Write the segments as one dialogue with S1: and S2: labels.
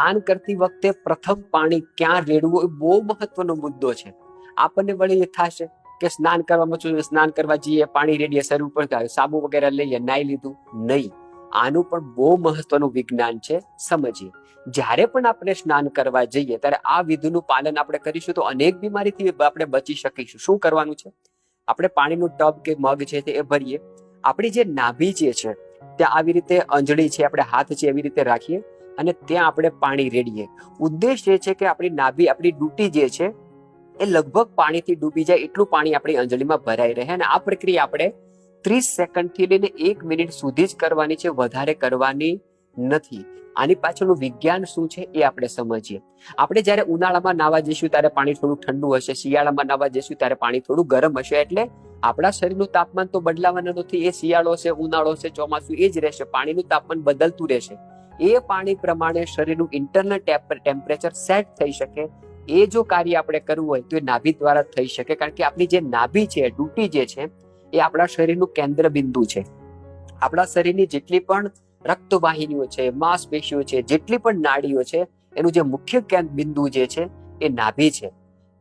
S1: સ્નાન કરતી વખતે પ્રથમ પાણી ક્યાં રેડવું એ બહુ મહત્વનો મુદ્દો છે. આપણને વળી એ થશે કે સ્નાન કરવામાં શું સ્નાન કરવા જઈએ, પાણી રેડીએ શરીર ઉપર સાબુ વગેરે લઈએ, નાઈ લીધું, નહીં. આનું પણ બહુ મહત્વનું વિજ્ઞાન છે, સમજીએ. જ્યારે પણ આપણે સ્નાન કરવા જઈએ, ત્યારે આ વિધિનું પાલન આપણે કરીશું તો અનેક બીમારીથી આપણે બચી શકીશું. શું કરવાનું છે? આપણે પાણીનું ટબ કે મગ છે તે એ ભરીએ. આપણી જે નાભી જે છે, ત્યાં આવી રીતે અંજળી છે, આપણે હાથ છે એવી રીતે રાખીએ. અને ત્યાં આપણે પાણી રેડીએ. ઉદ્દેશ એ છે કે આપણી નાભી, આપણી ડૂટી જે છે, એ લગભગ પાણીથી ડૂબી જાય, એટલું પાણી આપણી અંજળીમાં ભરાઈ રહે અને આ પ્રક્રિયા આપણે ત્રીસ સેકન્ડથી લઈને એક મિનિટ સુધી જ કરવાની છે, વધારે કરવાની નથી. આની પાછળનું વિજ્ઞાન શું છે એ આપણે સમજીએ. આપણે જ્યારે ઉનાળામાં નાવા જઈશું ત્યારે પાણી થોડું ઠંડુ હશે, શિયાળામાં નાવા જઈશું ત્યારે પાણી થોડું ગરમ હશે, એટલે આપણા શરીરનું તાપમાન તો બદલાવાનું નથી, એ શિયાળો છે ઉનાળો છે ચોમાસું એ જ રહેશે, પાણીનું તાપમાન બદલતું રહેશે. એ પાણી પ્રમાણે શરીરનું ઇન્ટરનલ ટેમ્પરેચર સેટ થઈ શકે. એ જો કાર્ય આપણે કરવું હોય તો એ નાભી દ્વારા થઈ શકે. કારણ કે આપણી જે નાભી છે ડૂટી જે છે, એ આપણા શરીરનું કેન્દ્ર બિંદુ છે. આપણા શરીરની જેટલી પણ રક્તવાહિનીઓ છે, માંસપેશીઓ છે, જેટલી પણ નાડીઓ છે, એનું જે મુખ્ય કેન્દ્ર બિંદુ જે છે, એ નાભી છે.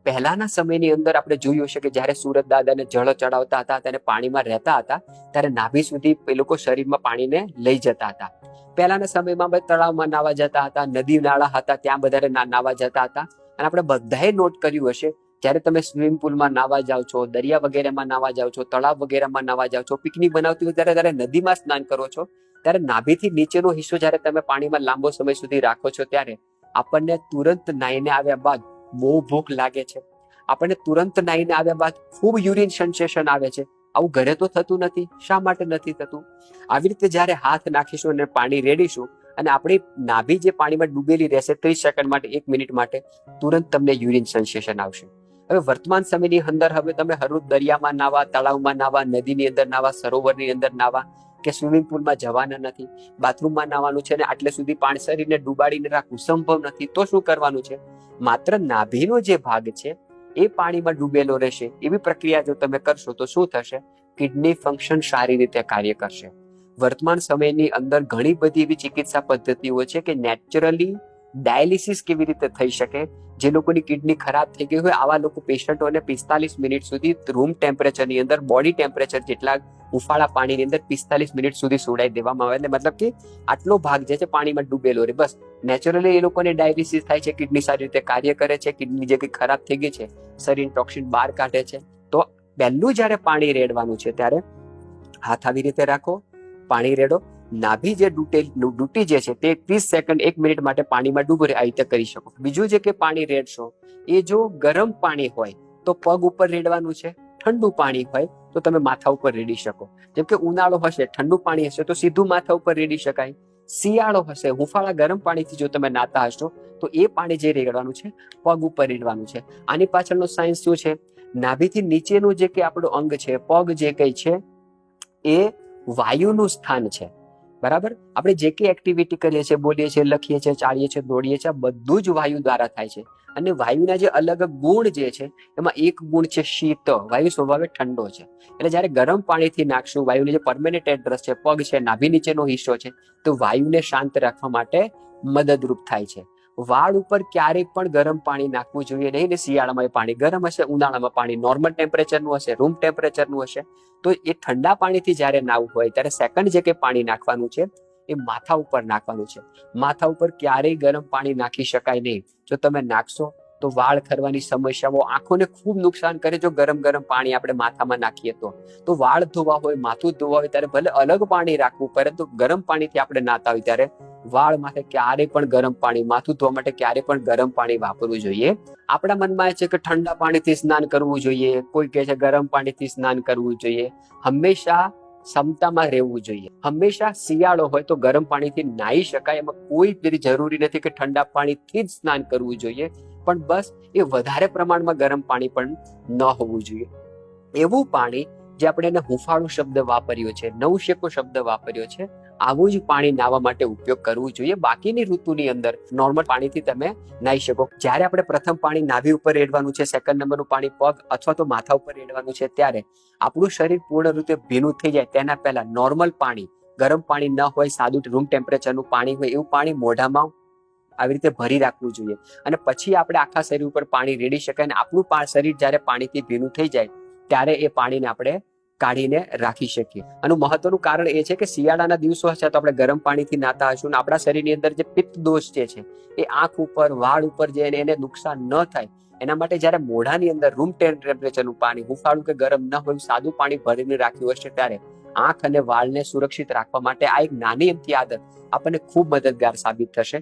S1: પહેલાના સમયની અંદર આપણે જોયું હશે કે જ્યારે સુરત દાદાને જળ ચડાવતા હતા તેને પાણીમાં રહેતા હતા, ત્યારે નાભી સુધી એ લોકો શરીરમાં પાણીને લઈ જતા હતા. પહેલાના સમયમાં તળાવમાં નાવા જતા હતા, નદી નાળા હતા, ત્યાં વધારે નાવા જતા હતા. અને આપણે બધાએ નોટ કર્યું હશે, જ્યારે તમે સ્વિમિંગ પુલમાં નાવા જાઓ છો, દરિયા વગેરેમાં નાવા જાઓ છો, તળાવ વગેરેમાં નાવા જાઓ છો, પિકનિક બનાવતી હોય ત્યારે જ્યારે નદીમાં સ્નાન કરો છો, ત્યારે નાભીથી નીચેનો હિસ્સો જ્યારે તમે પાણીમાં લાંબો સમય સુધી રાખો છો ત્યારે આપણને તુરંત નાહીને આવ્યા બાદ બહુ ભૂખ લાગે છે. આપણને તુરંત નાહીને આવ્યા બાદ ખૂબ યુરિન સેન્સેશન આવે છે. આવું ઘરે તો થતું નથી. શા માટે નથી થતું? આવી રીતે જ્યારે હાથ નાખીશું અને પાણી રેડીશું અને આપણી નાભી જે પાણીમાં ડૂબેલી રહેશે ત્રીસ સેકન્ડ માટે, એક મિનિટ માટે, તુરંત તમને યુરિન સેન્સેશન આવશે. હવે વર્તમાન સમયની અંદર હવે તમે હરરોજ દરિયામાં નાવા તળાવમાં નાવા નદીની અંદર નાવા સરોવરની અંદર નાવા કે સ્વિમિંગ પુલમાં જવાના નથી, બાથરૂમમાં નાવાનું છે ને આટલે સુધી પાણી શરીરને ડૂબાડીને રાખવું સંભવ નથી, તો શું કરવાનું છે? માત્ર નાભીનો જે ભાગ છે એ પાણીમાં ડૂબેલો રહેશે. એવી પ્રક્રિયા જો તમે કરશો તો શું થશે? કિડની ફંક્શન સારી રીતે કાર્ય કરશે. વર્તમાન સમયની અંદર ઘણી બધી એવી ચિકિત્સા પદ્ધતિઓ છે કે નેચરલી ડાયાલિસિસ કેવી રીતે થઈ શકે? જે લોકોની કિડની ખરાબ થઈ ગઈ હોય, આવા લોકો પેશન્ટોને પિસ્તાલીસ મિનિટ સુધી રૂમ ટેમ્પરેચરની અંદર, બોડી ટેમ્પરેચર જેટલા ઉફાળા પાણીની અંદર પિસ્તાલીસ મિનિટ સુધી સુડાઈ દેવામાં આવે. એટલે મતલબ કે આટલો ભાગ જે છે પાણીમાં ડૂબેલો રહે. બસ. નેચરલી એ લોકોને ડાયાલિસિસ થાય છે કિડની સારી રીતે કાર્ય કરે છે કિડની જે કંઈ ખરાબ થઈ ગઈ છે, શરીર ટોક્સિન બહાર કાઢે છે. તો પહેલું જ્યારે પાણી રેડવાનું છે, ત્યારે હાથ આવી રીતે રાખો, પાણી રેડો. નાભી જે ડૂટે, ડૂટી જે છે, તે ત્રીસ સેકન્ડ એક મિનિટ માટે પાણીમાં ડૂબે આ રીતે કરી શકો. બીજું જે કે પાણી રેડશો, એ જો ગરમ પાણી હોય, તો પગ ઉપર રેડવાનું છે. ઠંડુ પાણી હોય, તો તમે માથા ઉપર રેડી શકો. જેમ કે ઉનાળો હશે, ઠંડુ પાણી હશે, તો સીધું માથા ઉપર રેડી શકાય. શિયાળો હશે, હુફાળા ગરમ પાણીથી જો તમે નાતા હશો, તો એ પાણી જે રેડવાનું છે, પગ ઉપર રેડવાનું છે. આની પાછળનો સાયન્સ શું છે? નાભીથી નીચેનું જે કે આપણું અંગ છે, પગ જે કઈ છે, એ વાયુનું સ્થાન છે. બરાબર? આપણે જે કઈ એક્ટિવિટી કરીએ છીએ, બોલીએ છીએ, લખીએ છીએ, ચાલીએ છીએ, દોડીએ છીએ બધું જ વાયુ દ્વારા થાય છે. અને વાયુના જે અલગ ગુણ જે છે, એમાં એક ગુણ છે શીત. વાયુ સ્વભાવે ઠંડો છે. એટલે જ્યારે ગરમ પાણીથી નાખશું, વાયુની જે પરમેનન્ટ એડ્રેસ છે, પગ છે, નાભી નીચેનો હિસ્સો છે, તો વાયુને શાંત રાખવા માટે મદદરૂપ થાય છે. વાળ ઉપર ક્યારેય પણ ગરમ પાણી નાખવું જોઈએ નહીં ને શિયાળામાં એ પાણી ગરમ હશે, ઉનાળામાં પાણી નોર્મલ ટેમ્પરેચરનું હશે રૂમ ટેમ્પરેચરનું હશે. તો એ ઠંડા પાણીથી જ્યારે નાવું હોય ત્યારે સેકન્ડ જે કે પાણી નાખવાનું છે એ માથા ઉપર નાખવાનું છે. માથા ઉપર ક્યારેય ગરમ પાણી નાખી શકાય નહીં. જો તમે નાખશો તો વાળ ખરવાની સમસ્યાઓ આંખોને ખૂબ નુકસાન કરે જો ગરમ ગરમ પાણી આપણે માથામાં નાખીએ તો. તો વાળ ધોવા હોય, માથું ધોવા હોય ત્યારે ભલે અલગ પાણી રાખવું, પરંતુ ગરમ પાણીથી આપણે નાતા હોય ત્યારે વાળ માથે ક્યારે પણ ગરમ પાણી, માથું ધોવા માટે ક્યારે પણ ગરમ પાણી વાપરવું જોઈએ. આપણા મનમાં એ છે કે ઠંડા પાણીથી સ્નાન કરવું જોઈએ, કોઈ કહે છે ગરમ પાણીથી સ્નાન કરવું જોઈએ. હંમેશા ક્ષમતામાં રહેવું જોઈએ. હંમેશા શિયાળો હોય તો ગરમ પાણીથી નાહી શકાય, એમાં કોઈ જ જરૂરી નથી કે ઠંડા પાણીથી જ સ્નાન કરવું જોઈએ. પણ બસ, એ વધારે પ્રમાણમાં ગરમ પાણી પણ ન હોવું જોઈએ. એવું પાણી જે આપણે એને હુંફાળો શબ્દ વાપર્યો છે, નવશેકો શબ્દ વાપર્યો છે આવું જ પાણી નાવા માટે ઉપયોગ કરવું જોઈએ. બાકીની ઋતુની અંદર નોર્મલ પાણીથી તમે નાહી શકો. જ્યારે આપણે પ્રથમ પાણી નાભી ઉપર રેડવાનું છે સેકન્ડ નંબરનું પાણી પગ અથવા તો માથા ઉપર રેડવાનું છે, ત્યારે આપણું શરીર પૂર્ણ રીતે ભીનું થઈ જાય. તેના પહેલા નોર્મલ પાણી, ગરમ પાણી ન હોય, સાદું રૂમ ટેમ્પરેચરનું પાણી હોય, એવું પાણી મોઢામાં આવી રીતે ભરી રાખવું જોઈએ. અને પછી આપણે આખા શરીર ઉપર પાણી રેડી શકાય અને આપણું શરીર જ્યારે પાણીથી ભીનું થઈ જાય, ત્યારે એ પાણીને આપણે કાઢીને રાખી શકીએ. આનું મહત્વનું કારણ એ છે કે શિયાળાના દિવસો હશે તો આપણે ગરમ પાણીથી નાતા હશું અને આપણા શરીરની અંદર જે પિત્ત દોષ જે છે, એ આંખ ઉપર, વાળ ઉપર જે એને નુકસાન ન થાય, એના માટે જ્યારે મોઢાની અંદર રૂમ ટેમ્પરેચરનું પાણી, હુંફાળું કે ગરમ ન હોય, સાદું પાણી ભરીને રાખ્યું હશે ત્યારે આંખ અને વાળને સુરક્ષિત રાખવા માટે આ એક નાની એમથી આદત આપણને ખૂબ મદદગાર સાબિત થશે.